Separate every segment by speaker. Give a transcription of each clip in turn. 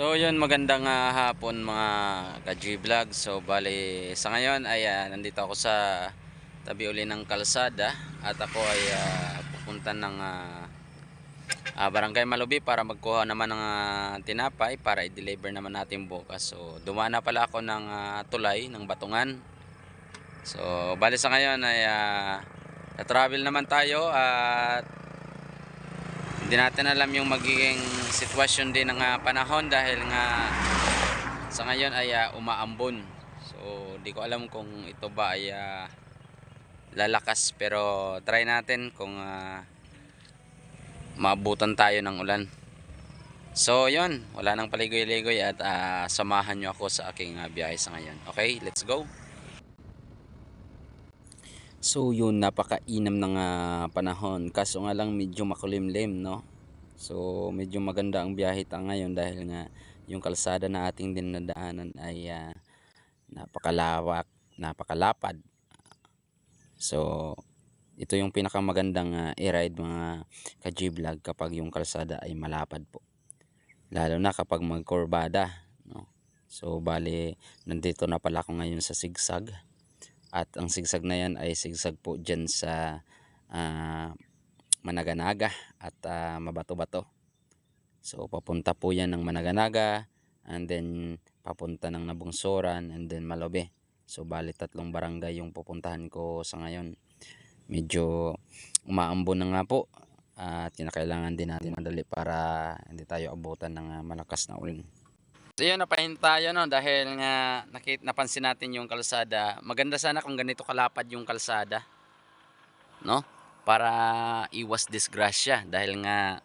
Speaker 1: So yun magandang ah, hapon mga ka-G-Vlog. So bali sa ngayon ay ah, nandito ako sa tabi uli ng kalsada at ako ay ah, pupunta ng ah, ah, Barangay Malubi para magkuha naman ng ah, tinapay para i-deliver naman natin bukas. So dumaan na pala ako ng ah, tulay ng Batungan. So bali sa ngayon ay ah, travel naman tayo at hindi natin alam yung magiging sitwasyon din ng ah, panahon dahil nga sa ngayon ay ah, umaambon. So, di ko alam kung ito ba ay ah, lalakas pero try natin kung ah, maabutan tayo ng ulan. So, yon wala nang paligoy-ligoy at ah, samahan nyo ako sa aking ah, biyahe sa ngayon. Okay, let's go. So yun, napakainam ng ah, panahon. Kaso nga lang medyo makulimlim, no? So medyo maganda ang biyahe ta ngayon dahil nga yung kalsada na ating dinadaanan ay ah, napakalawak, napakalapad. So ito yung pinakamagandang ah, i-ride mga ka-G-vlog kapag yung kalsada ay malapad po. Lalo na kapag magkurbada, no? So bali, nandito na pala ako ngayon sa sigsag. At ang sigsag na yan ay sigsag po dyan sa ah, Managanaga at ah, Mabato-Bato. So papunta po yan ng Managanaga and then papunta ng Nabungsoran and then Malobe. So bali tatlong barangay yung pupuntahan ko sa ngayon. Medyo umaambon na nga po at kinakailangan din natin madali para hindi tayo abutan ng ah, malakas na ulan. So yun, napahin tayo no dahil nga nakit, napansin natin yung kalsada. Maganda sana kung ganito kalapad yung kalsada. No? Para iwas disgrasya dahil nga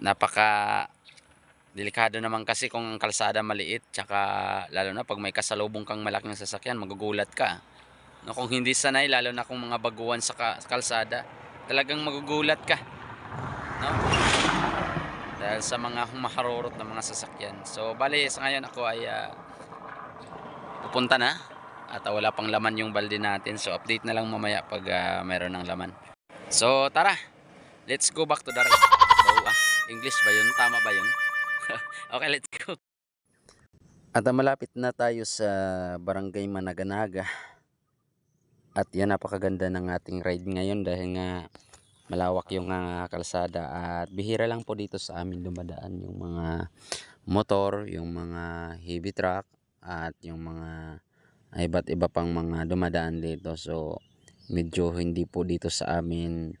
Speaker 1: napaka delikado naman kasi kung ang kalsada maliit tsaka lalo na pag may kasalubong kang malaking sasakyan magugulat ka. No, kung hindi sanay lalo na kung mga baguhan sa, ka- sa kalsada talagang magugulat ka. No? Dahil sa mga humaharurot na mga sasakyan. So bali sa ngayon ako ay ah, pupunta na at ah, wala pang laman yung balde natin. So update na lang mamaya pag ah, meron ng laman. So tara, let's go back to the ride. Oh, ah, English ba yun? Tama ba yun? okay, let's go. At malapit na tayo sa Barangay Managanaga. At yan napakaganda ng ating ride ngayon dahil nga malawak yung ah, kalsada at bihira lang po dito sa amin dumadaan yung mga motor, yung mga heavy truck at yung mga iba't iba pang mga dumadaan dito. So medyo hindi po dito sa amin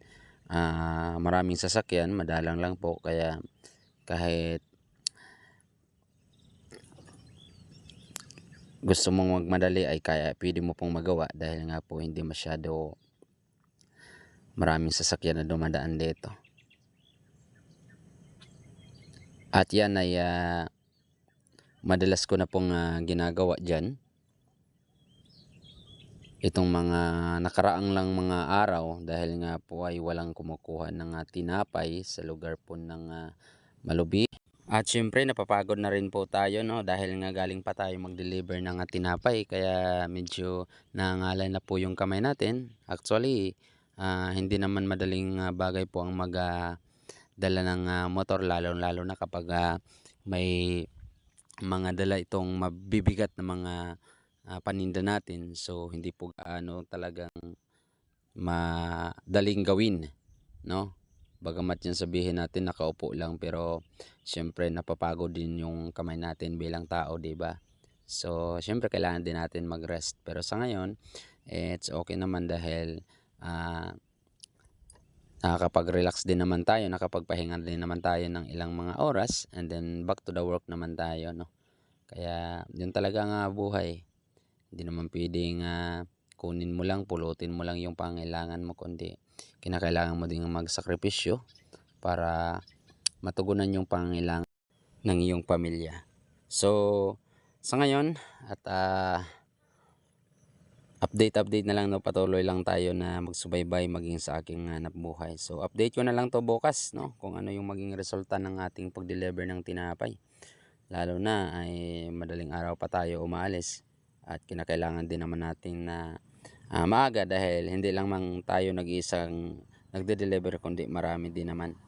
Speaker 1: ah, maraming sasakyan, madalang lang po kaya kahit gusto mong magmadali ay kaya pwede mo pong magawa dahil nga po hindi masyado maraming sasakyan na dumadaan dito. At yan ay ah, madalas ko na pong ah, ginagawa dyan. Itong mga nakaraang lang mga araw dahil nga po ay walang kumukuha ng ah, tinapay sa lugar po ng ah, Malubi. At syempre napapagod na rin po tayo no dahil nga galing pa tayo mag-deliver ng ah, tinapay kaya medyo nangangalay na po yung kamay natin. Actually, ah, hindi naman madaling ah, bagay po ang magdala ng ah, motor lalo lalo na kapag ah, may mga dala itong mabibigat na mga ah, paninda natin. So hindi po gaano talagang madaling gawin, no? Bagamat yung sabihin natin nakaupo lang pero syempre napapagod din yung kamay natin bilang tao, ba? So syempre kailangan din natin mag-rest. Pero sa ngayon, eh, it's okay naman dahil ah nakakapag-relax din naman tayo, nakapagpahinga din naman tayo ng ilang mga oras and then back to the work naman tayo, no? Kaya yun talaga nga buhay. Hindi naman pwedeng ah, kunin mo lang, pulutin mo lang yung pangailangan mo, kundi kinakailangan mo din magsakripisyo para matugunan yung pangailangan ng iyong pamilya. So, sa ngayon, at ah, update-update na lang no patuloy lang tayo na magsubaybay maging sa aking hanap buhay. So update ko na lang to bukas no kung ano yung maging resulta ng ating pag-deliver ng tinapay. Lalo na ay madaling araw pa tayo umaalis at kinakailangan din naman natin na ah, maaga dahil hindi lang mang tayo nag-iisang nagde-deliver kundi marami din naman.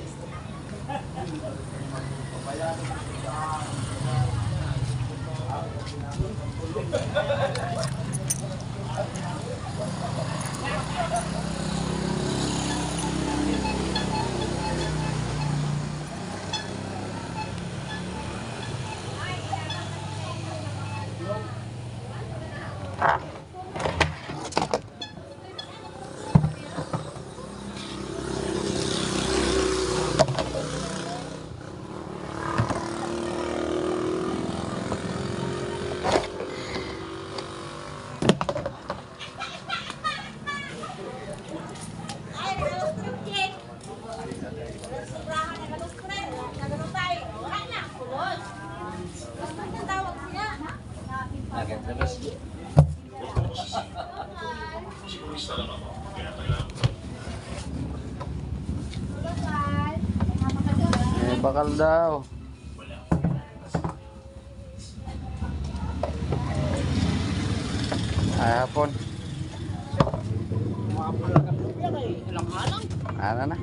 Speaker 1: bakal daw. Ay, hapon.
Speaker 2: Ay.
Speaker 1: Ano na?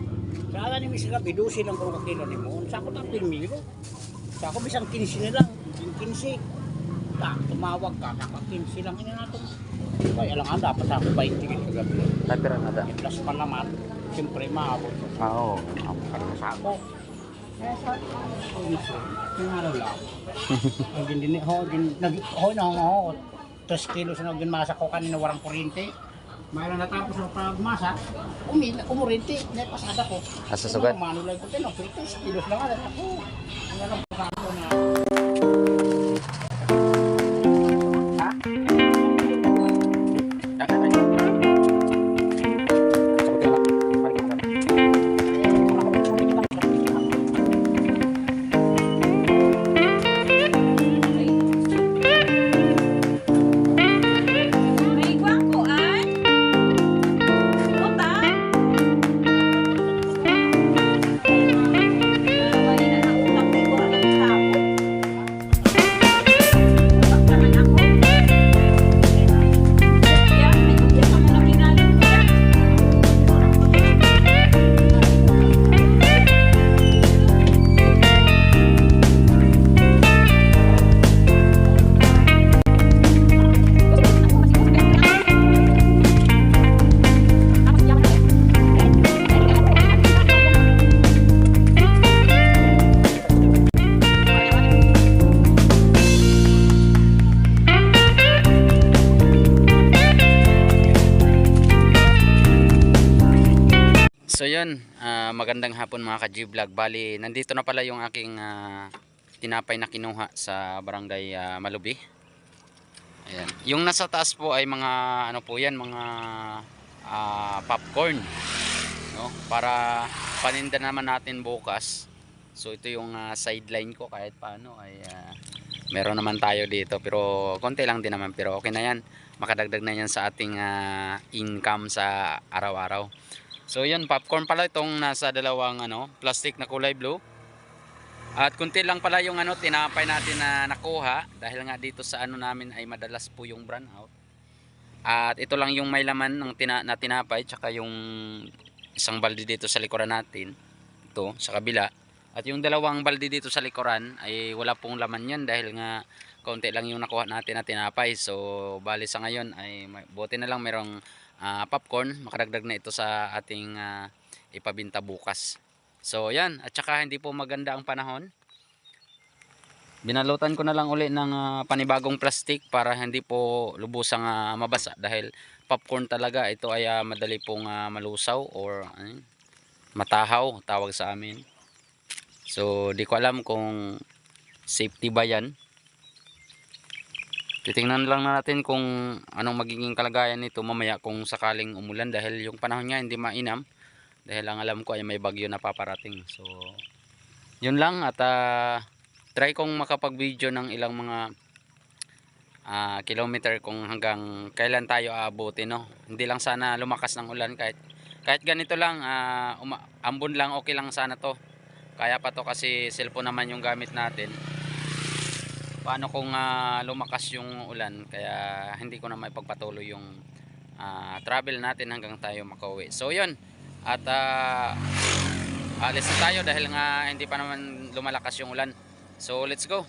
Speaker 2: Sa ala ni Mr. Gabi, 12 lang kung kakilo ni mo. Sa ako tapin milo. Sa ako bisang 15 na lang. Yung 15. Ta, tumawag ka, naka 15 lang ina nato. Kaya lang ang dapat ako 20 kin kagabi.
Speaker 1: Napira na da.
Speaker 2: Plus pa naman, siyempre maabot.
Speaker 1: Ah, Oo.
Speaker 2: Karang sa ako. Ano. Ang din ho, din, nag, ho, na ho, 3 kilos na ginmasa ko kanina warang kuryente. Mayroon natapos ng pagmasa, umi, umurinti, may pasada ko.
Speaker 1: Asa sugad?
Speaker 2: Manulay ko din, 3 kilos lang ako. Ang alam ko na.
Speaker 1: So yun, ah, magandang hapon mga ka-G-Vlog. Bali, nandito na pala yung aking ah, tinapay na kinuha sa barangay ah, Malubi. Ayan. Yung nasa taas po ay mga ano po yan, mga ah, popcorn. No? Para paninda naman natin bukas. So ito yung ah, sideline ko kahit paano ay ah, meron naman tayo dito pero konti lang din naman pero okay na yan. Makadagdag na yan sa ating ah, income sa araw-araw. So yun, popcorn pala itong nasa dalawang ano, plastic na kulay blue. At kunti lang pala yung ano, tinapay natin na nakuha dahil nga dito sa ano namin ay madalas po yung brand out. At ito lang yung may laman ng tina, na tinapay tsaka yung isang balde dito sa likuran natin. Ito sa kabila. At yung dalawang balde dito sa likuran ay wala pong laman yan dahil nga konti lang yung nakuha natin na tinapay. So bali sa ngayon ay buti na lang merong ah, popcorn. Makadagdag na ito sa ating ah, ipabinta bukas. So yan, at saka hindi po maganda ang panahon. Binalutan ko na lang uli ng ah, panibagong plastic para hindi po lubusang ah, mabasa dahil popcorn talaga ito ay ah, madali pong ah, malusaw or yun, matahaw tawag sa amin. So di ko alam kung safety ba yan. Titingnan lang natin kung anong magiging kalagayan nito mamaya kung sakaling umulan dahil yung panahon niya hindi mainam dahil ang alam ko ay may bagyo na paparating. So yun lang at ah, try kong makapag-video ng ilang mga ah, kilometer kung hanggang kailan tayo aabuti no. Hindi lang sana lumakas ng ulan kahit kahit ganito lang uma- ambon lang okay lang sana to. Kaya pa to kasi cellphone naman yung gamit natin. Paano kung ah, lumakas yung ulan kaya hindi ko na maipagpatuloy yung ah, travel natin hanggang tayo makauwi. So yun. At ah, alis na tayo dahil nga hindi pa naman lumalakas yung ulan. So let's go.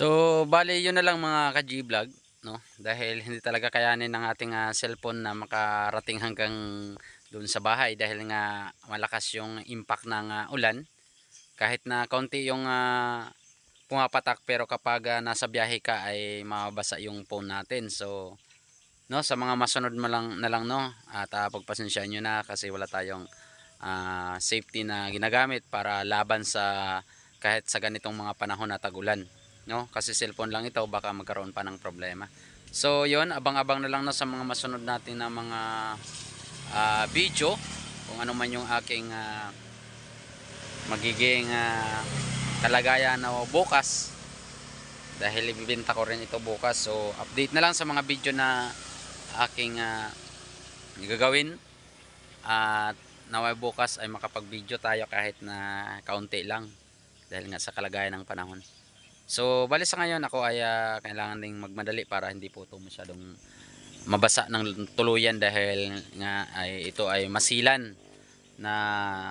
Speaker 1: So, bali yun na lang mga ka-G-Vlog, no? Dahil hindi talaga kayanin ng ating ah, cellphone na makarating hanggang doon sa bahay dahil nga malakas yung impact ng ah, ulan. Kahit na konti yung ah, pumapatak pero kapag ah, nasa biyahe ka ay mabasa yung phone natin. So, no, sa mga masunod mo lang na lang no, at uh, pagpasensyahan nyo na kasi wala tayong ah, safety na ginagamit para laban sa kahit sa ganitong mga panahon na tagulan no? Kasi cellphone lang ito baka magkaroon pa ng problema. So yon abang-abang na lang na sa mga masunod natin na mga ah, video kung ano man yung aking ah, magiging ah, kalagayan na bukas. Dahil ibibenta ko rin ito bukas. So update na lang sa mga video na aking ah, gagawin. At naway bukas ay makapag video tayo kahit na kaunti lang. Dahil nga sa kalagayan ng panahon So, bali sa ngayon ako ay ah, kailangan ding magmadali para hindi po ito masyadong mabasa ng tuluyan dahil nga ay ito ay masilan na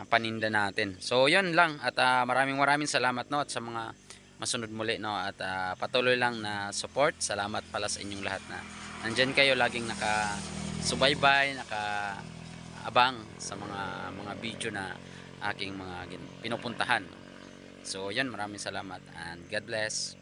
Speaker 1: paninda natin. So, yun lang at ah, maraming maraming salamat no at sa mga masunod muli no at ah, patuloy lang na support. Salamat pala sa inyong lahat na nandyan kayo laging naka subaybay, naka abang sa mga mga video na aking mga pinupuntahan. So, yan, maraming salamat and God bless.